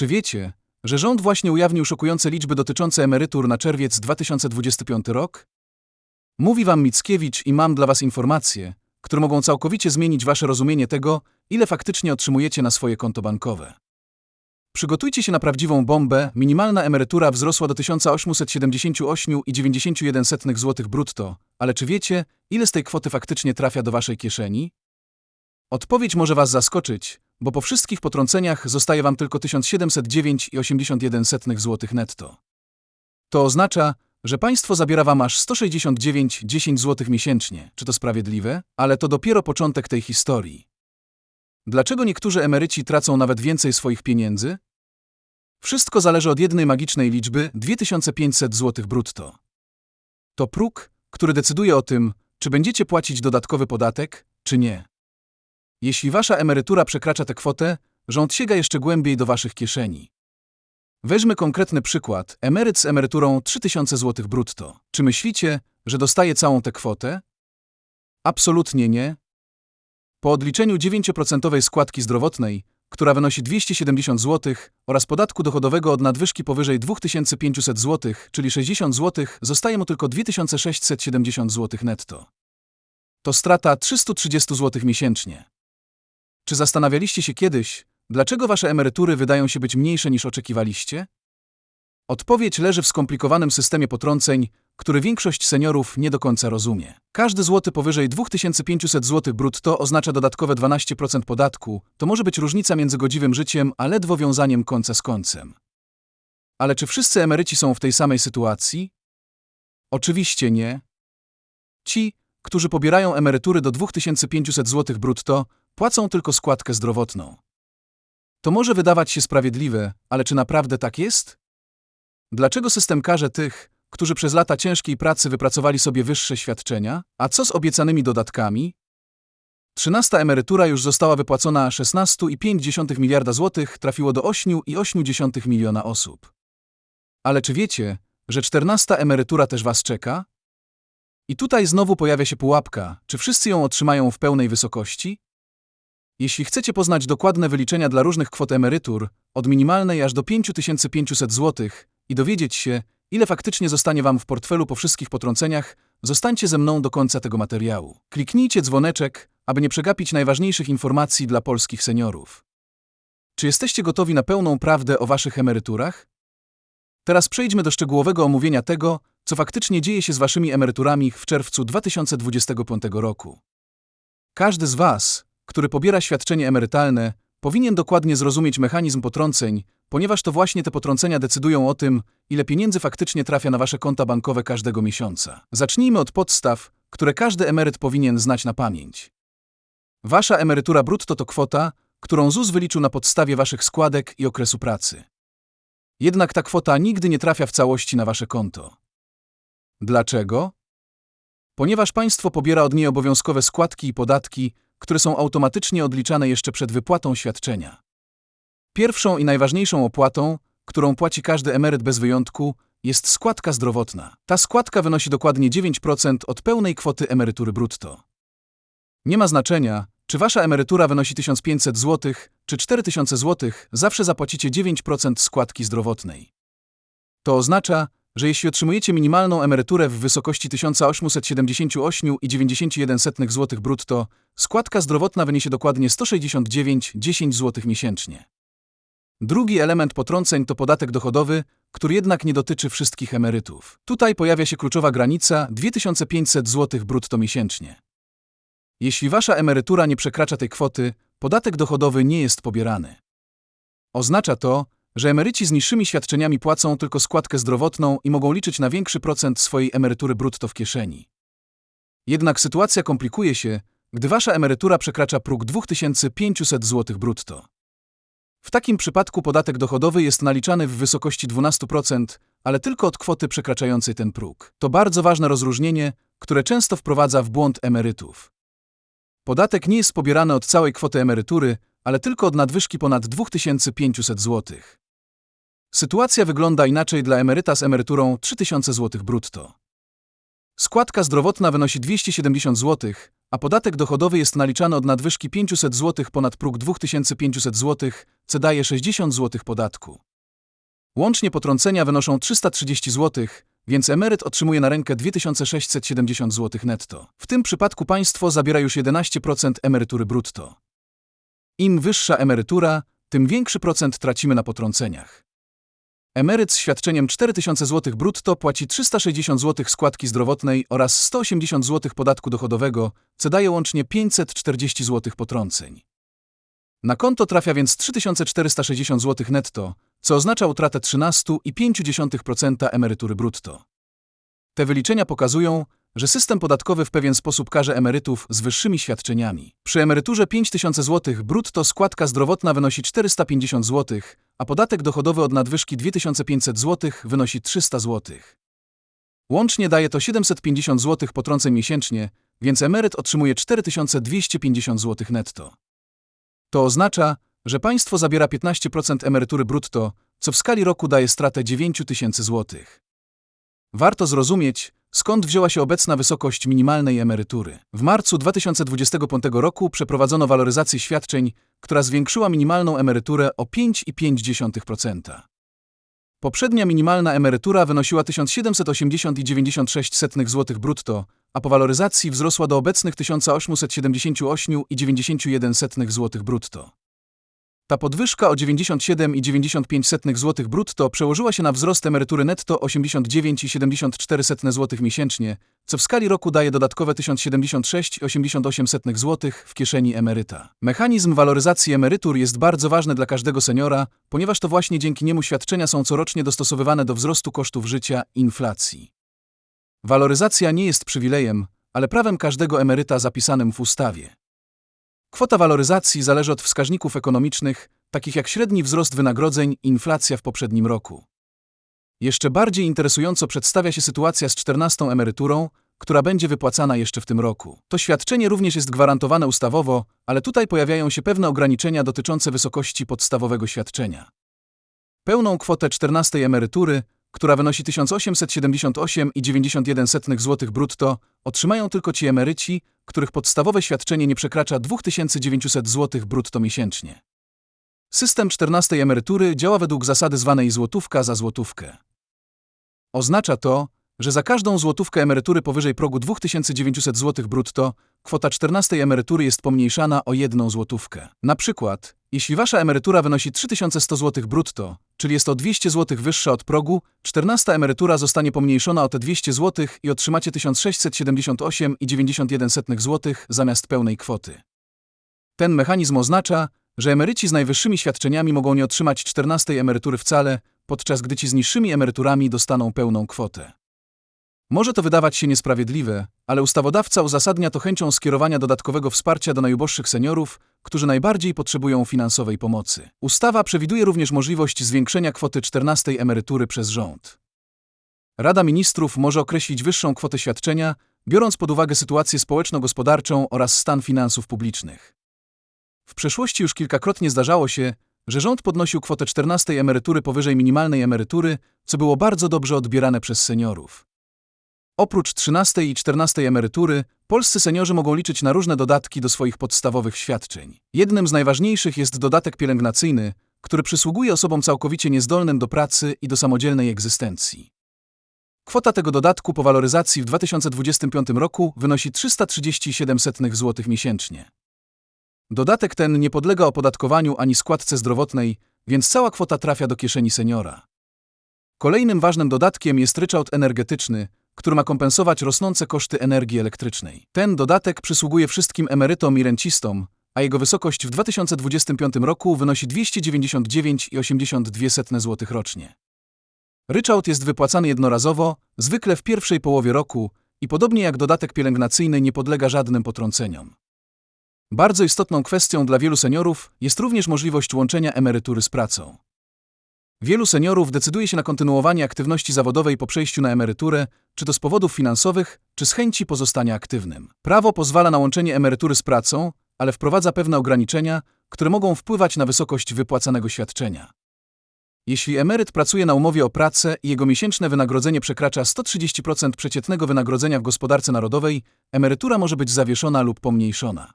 Czy wiecie, że rząd właśnie ujawnił szokujące liczby dotyczące emerytur na czerwiec 2025 rok? Mówi wam Mickiewicz i mam dla was informacje, które mogą całkowicie zmienić wasze rozumienie tego, ile faktycznie otrzymujecie na swoje konto bankowe. Przygotujcie się na prawdziwą bombę. Minimalna emerytura wzrosła do 1878,91 zł brutto, ale czy wiecie, ile z tej kwoty faktycznie trafia do waszej kieszeni? Odpowiedź może was zaskoczyć, bo po wszystkich potrąceniach zostaje wam tylko 1709,81 zł netto. To oznacza, że państwo zabiera wam aż 169,10 zł miesięcznie. Czy to sprawiedliwe? Ale to dopiero początek tej historii. Dlaczego niektórzy emeryci tracą nawet więcej swoich pieniędzy? Wszystko zależy od jednej magicznej liczby 2500 zł brutto. To próg, który decyduje o tym, czy będziecie płacić dodatkowy podatek, czy nie. Jeśli wasza emerytura przekracza tę kwotę, rząd sięga jeszcze głębiej do waszych kieszeni. Weźmy konkretny przykład. Emeryt z emeryturą 3000 zł brutto. Czy myślicie, że dostaje całą tę kwotę? Absolutnie nie. Po odliczeniu 9% składki zdrowotnej, która wynosi 270 zł, oraz podatku dochodowego od nadwyżki powyżej 2500 zł, czyli 60 zł, zostaje mu tylko 2670 zł netto. To strata 330 zł miesięcznie. Czy zastanawialiście się kiedyś, dlaczego wasze emerytury wydają się być mniejsze niż oczekiwaliście? Odpowiedź leży w skomplikowanym systemie potrąceń, który większość seniorów nie do końca rozumie. Każdy złoty powyżej 2500 zł brutto oznacza dodatkowe 12% podatku. To może być różnica między godziwym życiem a ledwo wiązaniem końca z końcem. Ale czy wszyscy emeryci są w tej samej sytuacji? Oczywiście nie. Ci, którzy pobierają emerytury do 2500 zł brutto, płacą tylko składkę zdrowotną. To może wydawać się sprawiedliwe, ale czy naprawdę tak jest? Dlaczego system karze tych, którzy przez lata ciężkiej pracy wypracowali sobie wyższe świadczenia? A co z obiecanymi dodatkami? Trzynasta emerytura już została wypłacona, a 16,5 miliarda złotych trafiło do 8,8 miliona osób. Ale czy wiecie, że czternasta emerytura też was czeka? I tutaj znowu pojawia się pułapka, czy wszyscy ją otrzymają w pełnej wysokości? Jeśli chcecie poznać dokładne wyliczenia dla różnych kwot emerytur, od minimalnej aż do 5500 zł, i dowiedzieć się, ile faktycznie zostanie Wam w portfelu po wszystkich potrąceniach, zostańcie ze mną do końca tego materiału. Kliknijcie dzwoneczek, aby nie przegapić najważniejszych informacji dla polskich seniorów. Czy jesteście gotowi na pełną prawdę o Waszych emeryturach? Teraz przejdźmy do szczegółowego omówienia tego, co faktycznie dzieje się z Waszymi emeryturami w czerwcu 2025 roku. Każdy z Was, który pobiera świadczenie emerytalne, powinien dokładnie zrozumieć mechanizm potrąceń, ponieważ to właśnie te potrącenia decydują o tym, ile pieniędzy faktycznie trafia na wasze konta bankowe każdego miesiąca. Zacznijmy od podstaw, które każdy emeryt powinien znać na pamięć. Wasza emerytura brutto to kwota, którą ZUS wyliczył na podstawie waszych składek i okresu pracy. Jednak ta kwota nigdy nie trafia w całości na wasze konto. Dlaczego? Ponieważ państwo pobiera od niej obowiązkowe składki i podatki, które są automatycznie odliczane jeszcze przed wypłatą świadczenia. Pierwszą i najważniejszą opłatą, którą płaci każdy emeryt bez wyjątku, jest składka zdrowotna. Ta składka wynosi dokładnie 9% od pełnej kwoty emerytury brutto. Nie ma znaczenia, czy wasza emerytura wynosi 1500 zł, czy 4000 zł, zawsze zapłacicie 9% składki zdrowotnej. To oznacza, że jeśli otrzymujecie minimalną emeryturę w wysokości 1878,91 zł brutto, składka zdrowotna wyniesie dokładnie 169,10 zł miesięcznie. Drugi element potrąceń to podatek dochodowy, który jednak nie dotyczy wszystkich emerytów. Tutaj pojawia się kluczowa granica 2500 zł brutto miesięcznie. Jeśli wasza emerytura nie przekracza tej kwoty, podatek dochodowy nie jest pobierany. Oznacza to, że emeryci z niższymi świadczeniami płacą tylko składkę zdrowotną i mogą liczyć na większy procent swojej emerytury brutto w kieszeni. Jednak sytuacja komplikuje się, gdy wasza emerytura przekracza próg 2500 zł brutto. W takim przypadku podatek dochodowy jest naliczany w wysokości 12%, ale tylko od kwoty przekraczającej ten próg. To bardzo ważne rozróżnienie, które często wprowadza w błąd emerytów. Podatek nie jest pobierany od całej kwoty emerytury, ale tylko od nadwyżki ponad 2500 zł. Sytuacja wygląda inaczej dla emeryta z emeryturą 3000 zł brutto. Składka zdrowotna wynosi 270 zł, a podatek dochodowy jest naliczany od nadwyżki 500 zł ponad próg 2500 zł, co daje 60 zł podatku. Łącznie potrącenia wynoszą 330 zł, więc emeryt otrzymuje na rękę 2670 zł netto. W tym przypadku państwo zabiera już 11% emerytury brutto. Im wyższa emerytura, tym większy procent tracimy na potrąceniach. Emeryt z świadczeniem 4000 zł brutto płaci 360 zł składki zdrowotnej oraz 180 zł podatku dochodowego, co daje łącznie 540 zł potrąceń. Na konto trafia więc 3460 zł netto, co oznacza utratę 13,5% emerytury brutto. Te wyliczenia pokazują, że system podatkowy w pewien sposób karze emerytów z wyższymi świadczeniami. Przy emeryturze 5000 zł brutto składka zdrowotna wynosi 450 zł, a podatek dochodowy od nadwyżki 2500 zł wynosi 300 zł. Łącznie daje to 750 zł potrąceń miesięcznie, więc emeryt otrzymuje 4250 zł netto. To oznacza, że państwo zabiera 15% emerytury brutto, co w skali roku daje stratę 9000 zł. Warto zrozumieć, skąd wzięła się obecna wysokość minimalnej emerytury. W marcu 2025 roku przeprowadzono waloryzację świadczeń, która zwiększyła minimalną emeryturę o 5,5%. Poprzednia minimalna emerytura wynosiła 1780,96 zł brutto, a po waloryzacji wzrosła do obecnych 1878,91 zł brutto. Ta podwyżka o 97,95 zł brutto przełożyła się na wzrost emerytury netto 89,74 zł miesięcznie, co w skali roku daje dodatkowe 1076,88 zł w kieszeni emeryta. Mechanizm waloryzacji emerytur jest bardzo ważny dla każdego seniora, ponieważ to właśnie dzięki niemu świadczenia są corocznie dostosowywane do wzrostu kosztów życia inflacji. Waloryzacja nie jest przywilejem, ale prawem każdego emeryta zapisanym w ustawie. Kwota waloryzacji zależy od wskaźników ekonomicznych, takich jak średni wzrost wynagrodzeń i inflacja w poprzednim roku. Jeszcze bardziej interesująco przedstawia się sytuacja z 14 emeryturą, która będzie wypłacana jeszcze w tym roku. To świadczenie również jest gwarantowane ustawowo, ale tutaj pojawiają się pewne ograniczenia dotyczące wysokości podstawowego świadczenia. Pełną kwotę 14 emerytury która wynosi 1878,91 zł brutto, otrzymają tylko ci emeryci, których podstawowe świadczenie nie przekracza 2900 zł brutto miesięcznie. System 14 emerytury działa według zasady zwanej złotówka za złotówkę. Oznacza to, że za każdą złotówkę emerytury powyżej progu 2900 zł brutto, kwota 14 emerytury jest pomniejszana o jedną złotówkę. Na przykład, jeśli wasza emerytura wynosi 3100 zł brutto, czyli jest o 200 zł wyższa od progu, 14 emerytura zostanie pomniejszona o te 200 zł i otrzymacie 1678,91 zł zamiast pełnej kwoty. Ten mechanizm oznacza, że emeryci z najwyższymi świadczeniami mogą nie otrzymać 14 emerytury wcale, podczas gdy ci z niższymi emeryturami dostaną pełną kwotę. Może to wydawać się niesprawiedliwe, ale ustawodawca uzasadnia to chęcią skierowania dodatkowego wsparcia do najuboższych seniorów, którzy najbardziej potrzebują finansowej pomocy. Ustawa przewiduje również możliwość zwiększenia kwoty 14 emerytury przez rząd. Rada Ministrów może określić wyższą kwotę świadczenia, biorąc pod uwagę sytuację społeczno-gospodarczą oraz stan finansów publicznych. W przeszłości już kilkakrotnie zdarzało się, że rząd podnosił kwotę 14 emerytury powyżej minimalnej emerytury, co było bardzo dobrze odbierane przez seniorów. Oprócz 13 i 14 emerytury, polscy seniorzy mogą liczyć na różne dodatki do swoich podstawowych świadczeń. Jednym z najważniejszych jest dodatek pielęgnacyjny, który przysługuje osobom całkowicie niezdolnym do pracy i do samodzielnej egzystencji. Kwota tego dodatku po waloryzacji w 2025 roku wynosi 337 zł miesięcznie. Dodatek ten nie podlega opodatkowaniu ani składce zdrowotnej, więc cała kwota trafia do kieszeni seniora. Kolejnym ważnym dodatkiem jest ryczałt energetyczny, który ma kompensować rosnące koszty energii elektrycznej. Ten dodatek przysługuje wszystkim emerytom i rencistom, a jego wysokość w 2025 roku wynosi 299,82 zł rocznie. Ryczałt jest wypłacany jednorazowo, zwykle w pierwszej połowie roku i podobnie jak dodatek pielęgnacyjny nie podlega żadnym potrąceniom. Bardzo istotną kwestią dla wielu seniorów jest również możliwość łączenia emerytury z pracą. Wielu seniorów decyduje się na kontynuowanie aktywności zawodowej po przejściu na emeryturę, czy to z powodów finansowych, czy z chęci pozostania aktywnym. Prawo pozwala na łączenie emerytury z pracą, ale wprowadza pewne ograniczenia, które mogą wpływać na wysokość wypłacanego świadczenia. Jeśli emeryt pracuje na umowie o pracę i jego miesięczne wynagrodzenie przekracza 130% przeciętnego wynagrodzenia w gospodarce narodowej, emerytura może być zawieszona lub pomniejszona.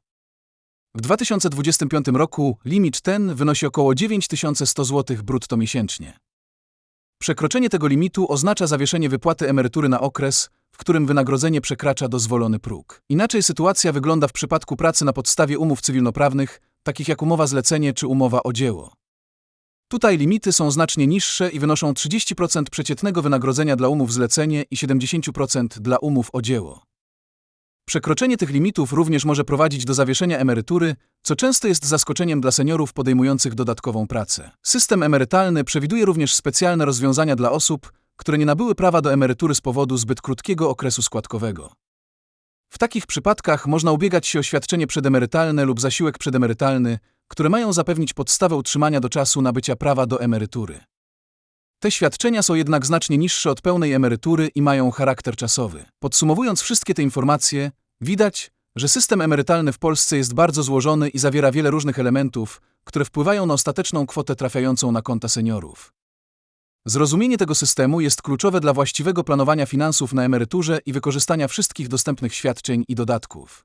W 2025 roku limit ten wynosi około 9100 zł brutto miesięcznie. Przekroczenie tego limitu oznacza zawieszenie wypłaty emerytury na okres, w którym wynagrodzenie przekracza dozwolony próg. Inaczej sytuacja wygląda w przypadku pracy na podstawie umów cywilnoprawnych, takich jak umowa zlecenie czy umowa o dzieło. Tutaj limity są znacznie niższe i wynoszą 30% przeciętnego wynagrodzenia dla umów zlecenie i 70% dla umów o dzieło. Przekroczenie tych limitów również może prowadzić do zawieszenia emerytury, co często jest zaskoczeniem dla seniorów podejmujących dodatkową pracę. System emerytalny przewiduje również specjalne rozwiązania dla osób, które nie nabyły prawa do emerytury z powodu zbyt krótkiego okresu składkowego. W takich przypadkach można ubiegać się o świadczenie przedemerytalne lub zasiłek przedemerytalny, które mają zapewnić podstawę utrzymania do czasu nabycia prawa do emerytury. Te świadczenia są jednak znacznie niższe od pełnej emerytury i mają charakter czasowy. Podsumowując wszystkie te informacje, widać, że system emerytalny w Polsce jest bardzo złożony i zawiera wiele różnych elementów, które wpływają na ostateczną kwotę trafiającą na konta seniorów. Zrozumienie tego systemu jest kluczowe dla właściwego planowania finansów na emeryturze i wykorzystania wszystkich dostępnych świadczeń i dodatków.